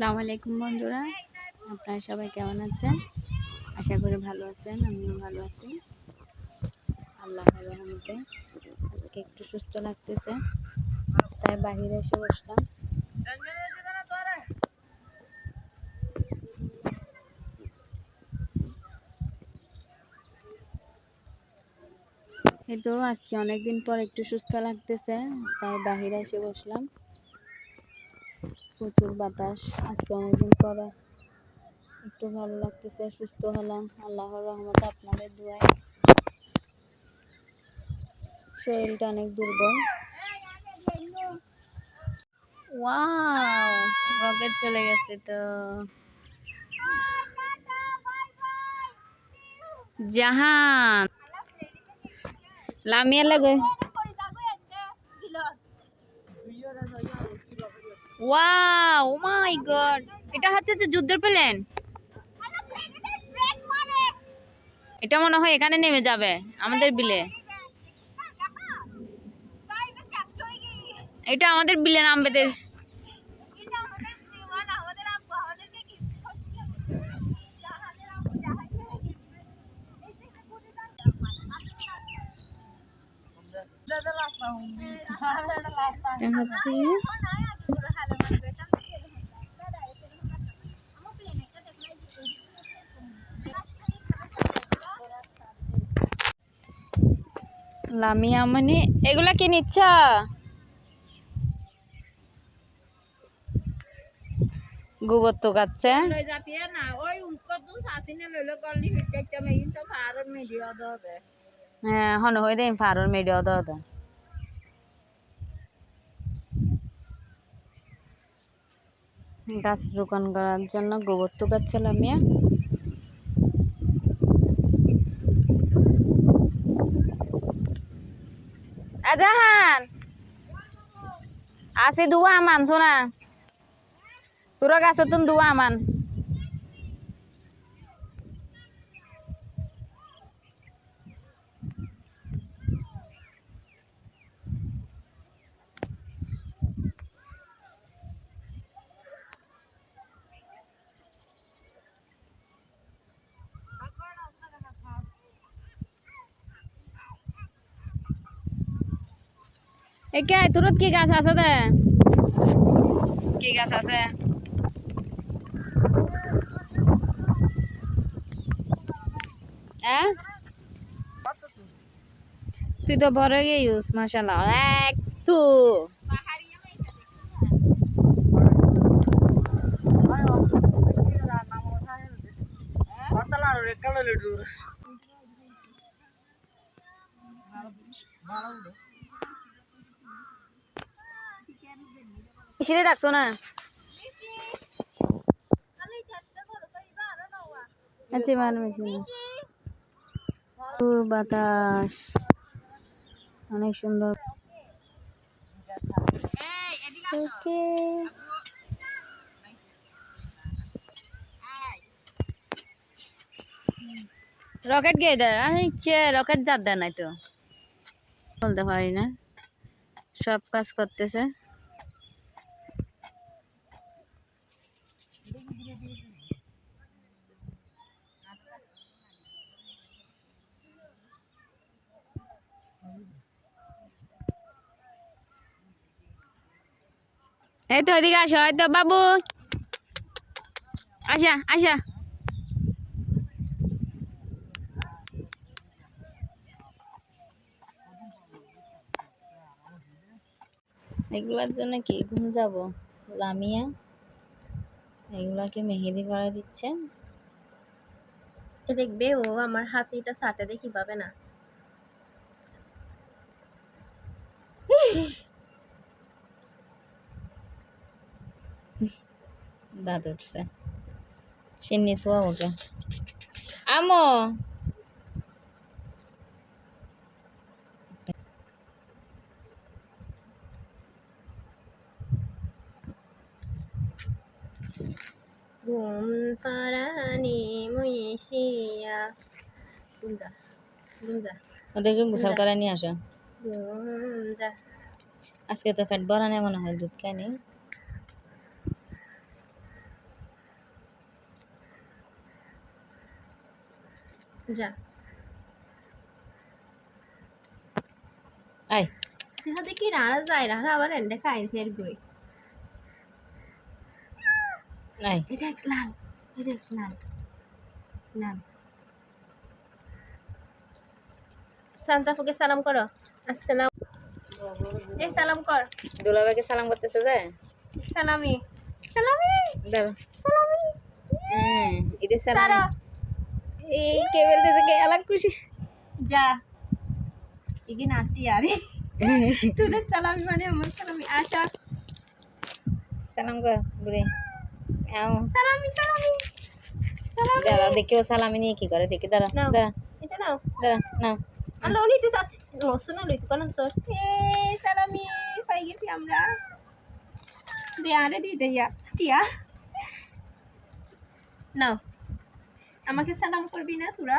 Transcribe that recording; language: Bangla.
আসসালামু আলাইকুম বন্ধুরা। আপনারা সবাই কেমন আছেন? আশা করি ভালো আছেন, আমিও ভালো আছি। আল্লাহর রহমতে আজকে একটু সুস্থ লাগতেছে, তাই বাহিরে এসে বসলাম। এই তো আজকে অনেকদিন পর একটু সুস্থ লাগতেছে, তাই বাহিরে এসে বসলাম। প্রচুর বাতাস। আজকে অনেকদিন পরে একটু ভালো লাগতেছে, সুস্থ হলাম। আল্লাহর রহমতে আপনাদের দোয়ায় শরীরটা অনেক দুর্বল। রকেট চলে গেছে তো। জাহান, লামিয়া লাগে। ওয়াও ও মাই গড এটা হচ্ছে যে যুদ্ধের প্লেন এটা মনে হয় এখানে নেমে যাবে, আমাদের বিলে। এটা আমাদের বিলে নামবে হচ্ছে লামিয়া মানে এগুলা কি নিচ্ছ? গোবর তো গাচ্ছে হ্যাঁ হন হয়ে দেন ফারুর মেডিও দাও দা। গাছ রোপণ করার জন্য গোবর তো গাচ্ছে লামিয়া আজাহান আসি দুয়া আমান, শোনা। তোরা গাছতন দুয়া আমান। একে তোরত কি গাছ আছে দে? কি গাছ আছে? হ্যাঁ তুই তো বড় গিয়েছিস মাশাল্লাহ এক তু মিশিরে ডাকছো না? আচ্ছা মান বাতাস। অনেক সুন্দর। ওকে। রকেট গিয়ে দেয়? ইচ্ছে রকেট যার দেয় নাই তো। বলতে পারি না। সব কাজ করতেছে। এই তো ওইদিকে আসো এই তো বাবু। আসা আসা। এগুলোর জন্য কি ঘুম যাব? লামিয়া এগুলাকে মেহেদি করা দিচ্ছে। এ দেখবে ও আমার হাতে এটা সাটে দেখি পাবে না। দাঁত উঠছে। সিন্নি শোয়া ওকে আমো! ঘুম পারানি মুইশিয়া গুঞ্জা গুঞ্জা ওদেরকে গোসল করে নিয়ে আসো? আজকে তো পেট ভরা নেই মনে হয় দুধ খায়নি যা। আয়। দেখা দেখি রানা যায় রানা আবার এন্ডে খাইছে এর গই আয় লাল লাল লাল সালাম করো আসসালাম এই সালাম কর দুলাভাইকে সালাম করতেছে যে সালামি সালামি সালামি এটা সালাম এই কে বলতেছে কে আলাক খুশি। যা। ইগি নাটি আরে। তোদের সালামি মানে আমার সালামি আশা। সালাম কর বুড়ি। আও। সালামি সালামি। সালামি। দাঁড়া দেখি ও সালামি নিয়ে কি করে দেখি দাঁড়া। দাঁড়া এটা নাও। দাঁড়া নাও। আল্লাহ নিতে যাচ্ছে। লসুন না লইতে কোন সর। এ সালামি পাই গেছি আমরা। দে আরে দি দেয়া টিয়া। নাও। আমাকে সালাম করবি না তোরা?